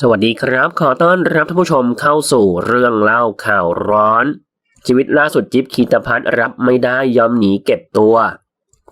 สวัสดีครับ ขอต้อนรับท่านผู้ชมเข้าสู่เรื่องเล่าข่าวร้อน ชีวิตล่าสุดจิ๊บคีตพัฒรับไม่ได้ยอมหนีเก็บตัว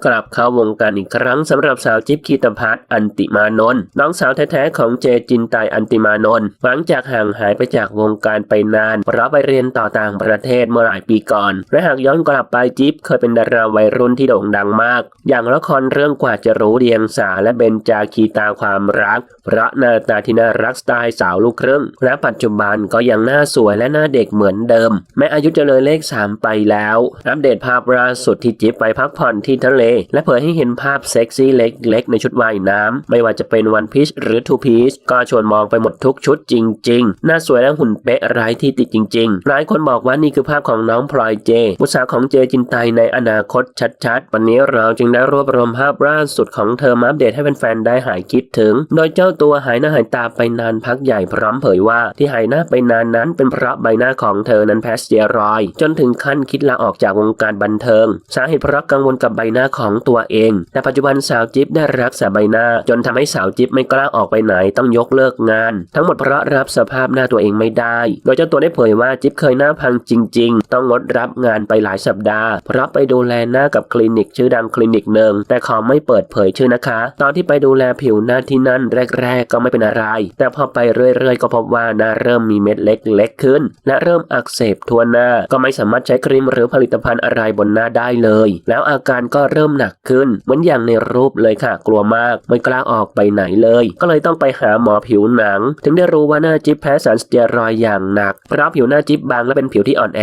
กลับเข้าวงการอีกครั้งสำหรับสาวจิ๊บคีตพัฒน์อันติมานนท์น้องสาวแท้ๆของเจจินไตอันติมานนท์หลังจากห่างหายไปจากวงการไปนานเพราะไปเรียนต่อต่างประเทศเมื่อหลายปีก่อน และหากย้อนกลับไปจิ๊บเคยเป็นดาราวัยรุ่นที่โด่งดังมาก อย่างละครเรื่องกว่าจะรู้เดียงสาและเบนจาคีตาความรัก พระนาตาที่น่ารักสไตล์สาวลูกครึ่ง และปัจจุบันก็ยังหน้าสวยและหน้าเด็กเหมือนเดิม แม้อายุจะเลยเลข 3 ไปแล้ว อัปเดตภาพล่าสุดที่จิ๊บไปพักผ่อนที่ทะเลและเผยให้เห็นภาพเซ็กซี่เล็กๆ ในชุดว่ายน้ำไม่ว่าจะเป็นวันพีชหรือทูพีชก็ชวนมองไปหมดทุกชุดจริง ๆ หน้าสวยและหุ่นเป๊ะไร้ที่ติดจริง ๆ หลายคนบอกว่านี่คือภาพของน้องพลอยเจบุษาวของเจจินไตในอนาคตชัดๆ วันนี้เราจึงได้รวบรวมภาพล่าสุดของเธอมาอัปเดตให้แฟนๆได้หายคิดถึง โดยเจ้าตัวหายหน้าหายตาไปนานพักใหญ่พร้อมเผยว่า ที่หายหน้าไปนานนั้นเป็นเพราะใบหน้าของเธอนั้นแพ้สเตียรอย จนถึงขั้นคิดลาออกจากวงการบันเทิง สาเหตุเพราะกังวลกับใบหน้าของตัวเอง แต่ปัจจุบันสาวจิ๊บได้รักษาใบหน้า จนทำให้สาวจิ๊บไม่กล้าออกไปไหนต้องยกเลิกงาน ทั้งหมดเพราะรับสภาพหน้าตัวเองไม่ได้ โดยเจ้าตัวได้เผยว่าจิ๊บเคยหน้าพังจริง ๆ ต้องงดรับงานไปหลายสัปดาห์ เพราะไปดูแลหน้ากับคลินิกชื่อดังคลินิกหนึ่งแต่ขอไม่เปิดเผยชื่อนะคะ ตอนที่ไปดูแลผิวหน้าที่นั่นแรก ๆ ก็ไม่เป็นอะไร แต่พอไปเรื่อยๆ ก็พบว่าหน้าเริ่มมีเม็ดเล็กๆขึ้น และเริ่มอักเสบทั่วหน้า ก็ไม่สามารถใช้ครีมหรือผลิตภัณฑ์อะไรบนหน้าได้เลย แล้วอาการก็เริ่มหนักขึ้น เหมือนอย่างในรูปเลยค่ะ กลัวมากไม่กล้าออกไปไหนเลย ก็เลยต้องไปหาหมอผิวหนัง ถึงได้รู้ว่าหน้าจิ๊บแพ้สารสเตียรอยด์อย่างหนัก เพราะผิวหน้าจิ๊บบางและเป็นผิวที่อ่อนแอ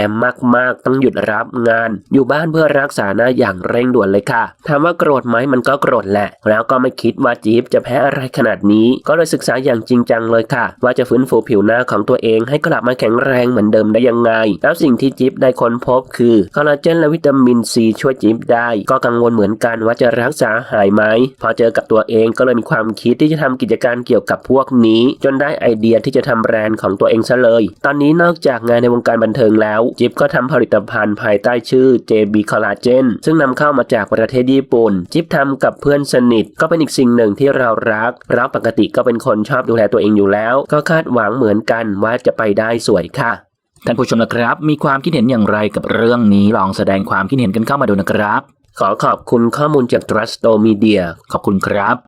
มากๆ ต้องหยุดรับงาน อยู่บ้านเพื่อรักษาหน้าอย่างเร่งด่วนเลยค่ะถามว่าโกรธไหมมันก็โกรธแหละ แล้วก็ไม่คิดว่าจิ๊บจะแพ้อะไรขนาดนี้ ก็เลยศึกษาอย่างจริงจังเลยค่ะ ว่าจะฟื้นฟูผิวหน้าของตัวเองให้กลับมาแข็งแรงเหมือนเดิมได้ยังไง แล้วสิ่งที่จิ๊บได้ค้นพบคือคอลลาเจนและวิตามินซีช่วยจิ๊บได้ ก็กังวลเหมือนกันว่าจะรักษาหายไหมพอเจอกับตัวเองก็เลยมีความคิดที่จะทำกิจการเกี่ยวกับพวกนี้ จนได้ไอเดียที่จะทำแบรนด์ของตัวเองซะเลย ตอนนี้นอกจากงานในวงการบันเทิงแล้ว จิ๊บก็ทำผลิตภัณฑ์ภายใต้ชื่อ JB Collagen ซึ่งนำเข้ามาจากประเทศญี่ปุ่น จิ๊บทำกับเพื่อนสนิทก็เป็นอีกสิ่งหนึ่งที่เรารักเพราะปกติก็เป็นคนชอบดูแลตัวเองอยู่แล้ว ก็คาดหวังเหมือนกันว่าจะไปได้สวยค่ะท่านผู้ชมนะครับ มีความคิดเห็นอย่างไรกับเรื่องนี้ลองแสดงความคิดเห็นกันเข้ามาดูนะครับ ขอขอบคุณข้อมูลจาก Trusto Media ขอบคุณครับ